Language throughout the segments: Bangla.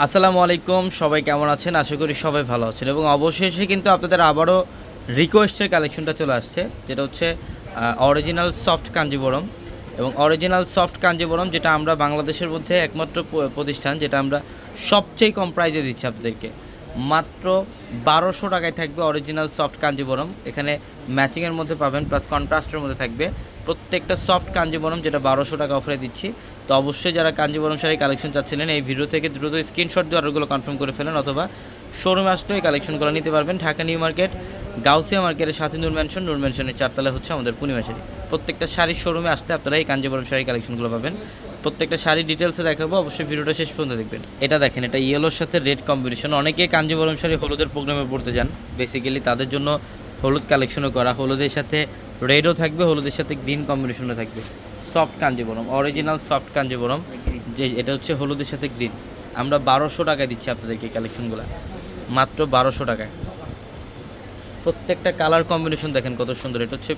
আসসালামু আলাইকুম, সবাই কেমন আছেন? আশা করি সবাই ভালো আছেন। এবং অবশেষে কিন্তু আপনাদের আবারও রিকোয়েস্টের কালেকশনটা চলে আসছে, যেটা হচ্ছে অরিজিনাল সফট কাঞ্জিবরম। এবং অরিজিনাল সফট কাঞ্জিবরম, যেটা আমরা বাংলাদেশের মধ্যে একমাত্র প্রতিষ্ঠান, যেটা আমরা সবচেয়ে কম প্রাইজে দিচ্ছি আপনাদেরকে। মাত্র বারোশো টাকায় থাকবে অরিজিনাল সফট কাঞ্জিবরম। এখানে ম্যাচিংয়ের মধ্যে পাবেন প্লাস কন্ট্রাস্টের মধ্যে থাকবে। প্রত্যেকটা সফট কাঞ্জিবরম যেটা বারোশো টাকা অফারে দিচ্ছি। তো অবশ্যই যারা কাঞ্জিবরম শাড়ি কালেকশন চাচ্ছিলেন, এই ভিডিও থেকে দ্রুত স্ক্রিনশট দিয়ে অর্ডারগুলো কনফার্ম করে ফেলেন অথবা শোরুমে আসলেও এই কালেকশনগুলো নিতে পারবেন। ঢাকা নিউ মার্কেট, গাউসিয়া মার্কেটের সাথে নূর ম্যানশন নূর ম্যানশনের চারতলা হচ্ছে আমাদের পূর্ণিমা শাড়ি প্রত্যেকটা শাড়ির শোরুমে আসলে আপনারা এই কাঞ্জিবরম শাড়ি কালেকশনগুলো পাবেন। প্রত্যেকটা শাড়ি ডিটেলসে দেখাবো, অবশ্যই ভিডিওটা শেষ পর্যন্ত দেখবেন। এটা দেখেন, এটা ইয়েলোর সাথে রেড কম্বিনেশন অনেকে কাঞ্জিবরম শাড়ি হলুদের প্রোগ্রামে পড়তে যান। বেসিক্যালি তাদের জন্য হলুদ কালেকশনও করা। হলুদের সাথে রেডও থাকবে, হলুদের সাথে গ্রিন কম্বিনেশনও থাকবে। Soft Kanjivaram, original soft Kanjivaram, যে এটা হচ্ছে হলুদের সাথে গ্রিন। আমরা বারোশো টাকায় দিচ্ছি আপনাদেরকে কালেকশনগুলো। মাত্র বারোশো টাকায়। প্রত্যেকটা কালার কম্বিনেশন দেখেন কত সুন্দর। এটা হচ্ছে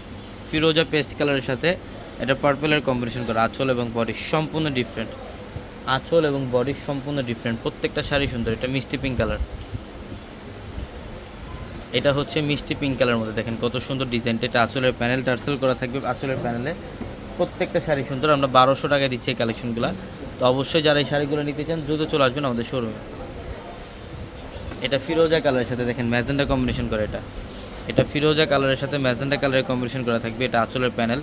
ফিরোজা পেস্ট কালারের সাথে। এটা পার্পেলের কম্বিনেশন করা, আঁচল এবং বডি সম্পূর্ণ ডিফারেন্ট। আঁচল এবং বডি সম্পূর্ণ ডিফারেন্ট। প্রত্যেকটা শাড়ি সুন্দর, এটা মিষ্টি পিঙ্ক কালার। এটা হচ্ছে মিষ্টি পিঙ্ক কালার মধ্যে। দেখেন কত সুন্দর ডিজাইনটা এটা আঁচলের প্যানেল টার্সেল করা থাকবে আঁচলের প্যানেলে প্রত্যেকটা শাড়ি সুন্দর। আমরা বারোশো টাকায় দিচ্ছি এই কালেকশনগুলো তো অবশ্যই যারা এই শাড়িগুলো নিতে চান, দ্রুত চলে আসবেন আমাদের শোরুমে এটা ফিরোজা কালারের সাথে দেখেন, ম্যাজেন্ডা কম্বিনেশন করে এটা। এটা ফিরোজা কালারের সাথে ম্যাজেন্ডা কালারের কম্বিনেশন করা থাকবে। এটা আঁচলের প্যানেল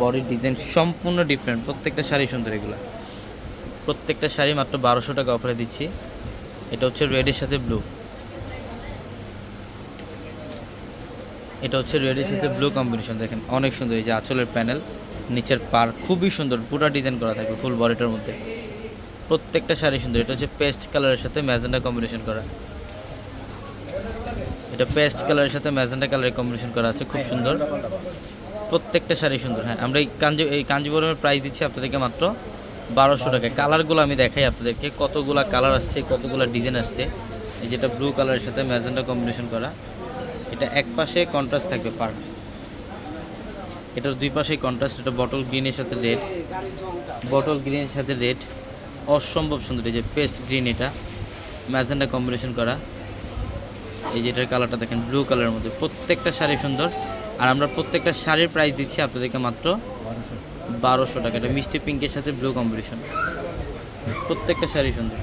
বডির ডিজাইন সম্পূর্ণ ডিফারেন্ট প্রত্যেকটা শাড়ি সুন্দর এগুলো। প্রত্যেকটা শাড়ি মাত্র বারোশো টাকা অফারে দিচ্ছি। এটা হচ্ছে রেডের সাথে ব্লু এটা হচ্ছে রেডের সাথে ব্লু কম্বিনেশন দেখেন, অনেক সুন্দর। এই যে আঁচলের প্যানেল নিচের পার খুবই সুন্দর, পুরো ডিজাইন করা থাকবে ফুল বডিটার মধ্যে। প্রত্যেকটা শাড়ি সুন্দর, এটা হচ্ছে পেস্ট কালারের সাথে ম্যাজেন্ডা কম্বিনেশন করা। এটা পেস্ট কালারের সাথে ম্যাজেন্ডা কালারের কম্বিনেশন করা আছে, খুব সুন্দর। প্রত্যেকটা শাড়ি সুন্দর হ্যাঁ আমরা এই কাঞ্জি, এই কাঞ্জিবরমের প্রাইস দিচ্ছি আপনাদেরকে মাত্র বারোশো টাকায় কালারগুলো আমি দেখাই আপনাদেরকে, কতগুলা কালার আসছে, কতগুলা ডিজাইন আসছে। এই যেটা ব্লু কালারের সাথে ম্যাজেন্ডা কম্বিনেশন করা। এটা এক পাশে কন্ট্রাস্ট থাকবে, পার এটার দুই পাশে কন্ট্রাস্ট এটা বটল গ্রিনের সাথে রেড বটল গ্রিনের সাথে রেড অসম্ভব সুন্দর, এই যে পেস্ট গ্রিন এটা, ম্যাজেন্ডা কম্বিনেশন করা। এই যে এটার কালারটা দেখেন ব্লু কালারের মধ্যে। প্রত্যেকটা শাড়ি সুন্দর। আর আমরা প্রত্যেকটা শাড়ির প্রাইস দিচ্ছি আপনাদেরকে মাত্র বারোশো টাকা। এটা মিষ্টি পিঙ্কের সাথে ব্লু কম্বিনেশন প্রত্যেকটা শাড়ি সুন্দর।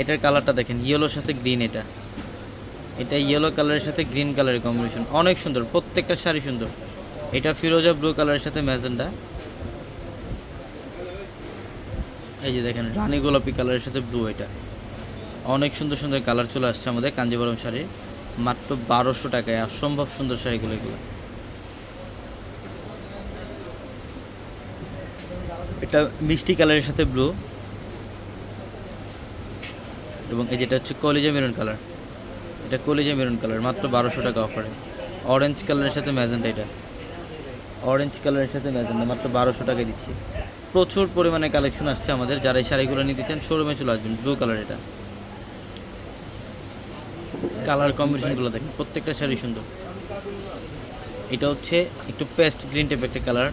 এটার কালারটা দেখেন ইয়েলোর সাথে গ্রিন এটা। এটা ইয়েলো কালারের সাথে গ্রিন কালারের কম্বিনেশন অনেক সুন্দর, প্রত্যেকটা শাড়ি সুন্দর। এটা ফিরোজা ব্লু কালারের সাথে ম্যাজেন্ডা। এই যে দেখেন, রানী গোলাপি কালারের সাথে ব্লু এটা। অনেক সুন্দর সুন্দর কালার চলে আসছে আমাদের কাঞ্জিবরম শাড়ি মাত্র বারোশো টাকায়, অসম্ভব সুন্দর শাড়িগুলো এগুলো। এটা মিষ্টি কালারের সাথে ব্লু এবং এই যেটা হচ্ছে কলিজা মেরুন কালার এটা কলিজা মেরুন কালার, মাত্র বারোশো টাকা অফারে অরেঞ্জ কালারের সাথে ম্যাজেন্টা এটা। অরেঞ্জ কালারের সাথে ম্যাজেন্টা, মাত্র বারোশো টাকা দিচ্ছি। প্রচুর পরিমাণে কালেকশন আসছে আমাদের, যারা এই শাড়িগুলো নিতে চান শোরুমে চলে আসবেন ব্লু কালার এটা। কালার কম্বিনেশনগুলো দেখেন, প্রত্যেকটা শাড়ি সুন্দর। এটা হচ্ছে একটু পেস্ট গ্রিন টাইপ একটা কালার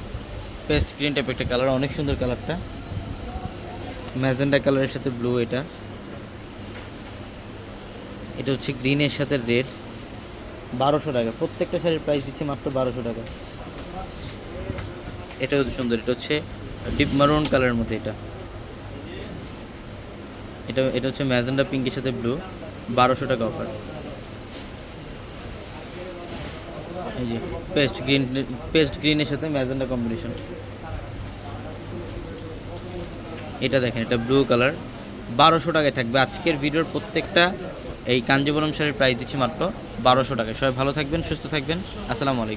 পেস্ট গ্রিন টাইপ একটা কালার অনেক সুন্দর কালারটা ম্যাজেন্ডা কালারের সাথে ব্লু এটা। এটা হচ্ছে গ্রিনের সাথে রেড বারোশো টাকা। প্রত্যেকটা শাড়ির প্রাইস দিচ্ছে মাত্র বারোশো টাকা। এটাও সুন্দর, এটা হচ্ছে ডিপ মারুন কালারের মধ্যে এটা। এটা এটা হচ্ছে ম্যাজেন্ডা পিঙ্কের সাথে ব্লু বারোশো টাকা অফার এই যে পেস্ট গ্রিন পেস্ট গ্রিনের সাথে ম্যাজেন্ডা কম্বিনেশন এটা দেখেন, এটা ব্লু কালার বারোশো টাকায় থাকবে। আজকের ভিডিওর প্রত্যেকটা এই কাঞ্জিবরম শাড়ির প্রাইস দিচ্ছি মাত্র বারোশো টাকা সবাই ভালো থাকবেন, সুস্থ থাকবেন। আসসালামু আলাইকুম।